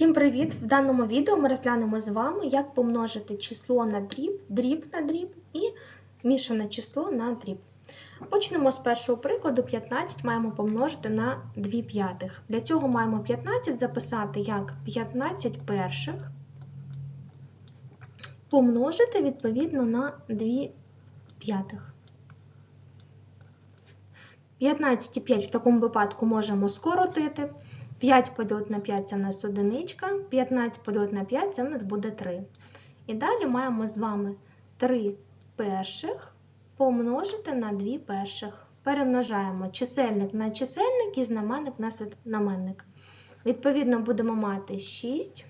Всім привіт! В даному відео ми розглянемо з вами, як помножити число на дріб, дріб на дріб і мішане число на дріб. Почнемо з першого прикладу. 15 маємо помножити на 2 п'ятих. Для цього маємо 15 записати як 15 перших, помножити відповідно на 2 п'ятих. 15 і 5 в такому випадку можемо скоротити. 5 поділити на 5 це у нас одиничка, 15 поділити на 5 це у нас буде 3. І далі маємо з вами 3 перших помножити на 2 перших. Перемножаємо чисельник на чисельник і знаменник на знаменник. Відповідно, будемо мати 6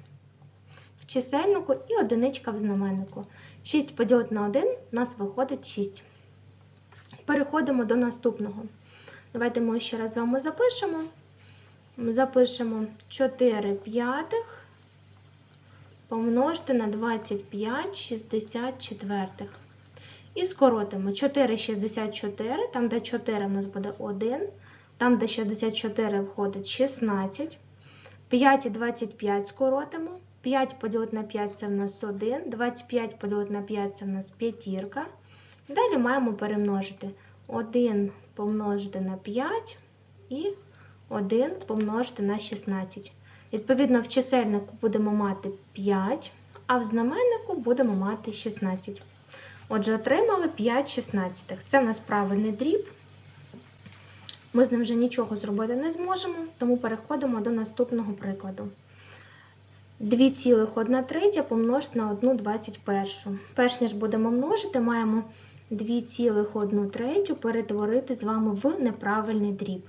в чисельнику і одиничка в знаменнику. 6 поділити на 1 у нас виходить 6. Переходимо до наступного. Давайте ми ще раз з вами запишемо. Запишемо 4 п'ятих помножити на 25 64. І скоротимо 4 64, там де 4 у нас буде 1, там де 64 входить 16. 5 і 25 скоротимо. 5 поділити на 5 це в нас 1, 25 поділити на 5 це в нас п'ятірка. Далі маємо перемножити 1 помножити на 5 і 1 помножити на 16. Відповідно, в чисельнику будемо мати 5, а в знаменнику будемо мати 16. Отже, отримали 5 шістнадцятих. Це в нас правильний дріб. Ми з ним вже нічого зробити не зможемо, тому переходимо до наступного прикладу. 2,1 третя помножити на 1 21. Перш ніж будемо множити, маємо 2,1 третю перетворити з вами в неправильний дріб.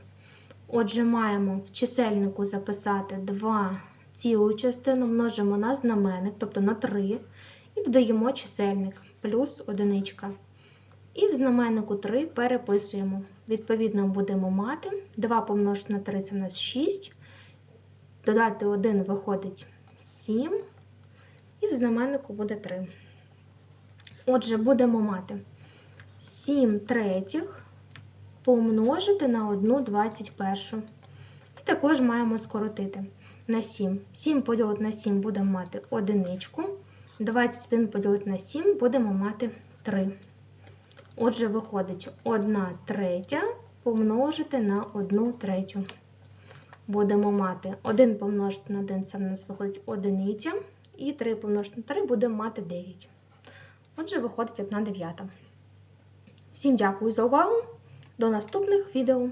Отже, маємо в чисельнику записати 2 цілу частину, множимо на знаменник, тобто на 3, і додаємо чисельник плюс одиничка. І в знаменнику 3 переписуємо. Відповідно, будемо мати 2 помножити на 3 це в нас 6. Додати 1 виходить 7. І в знаменнику буде 3. Отже, будемо мати 7 третіх помножити на 1 21. І також маємо скоротити на 7. 7 поділити на 7 будемо мати одиничку. 21 поділити на 7 будемо мати 3. Отже, виходить 1 третя помножити на 1 третю. Будемо мати 1 помножити на 1, це в нас виходить одиниця. І 3 помножити на 3 будемо мати 9. Отже, виходить 1 дев'ята. Всім дякую за увагу! До наступних відео!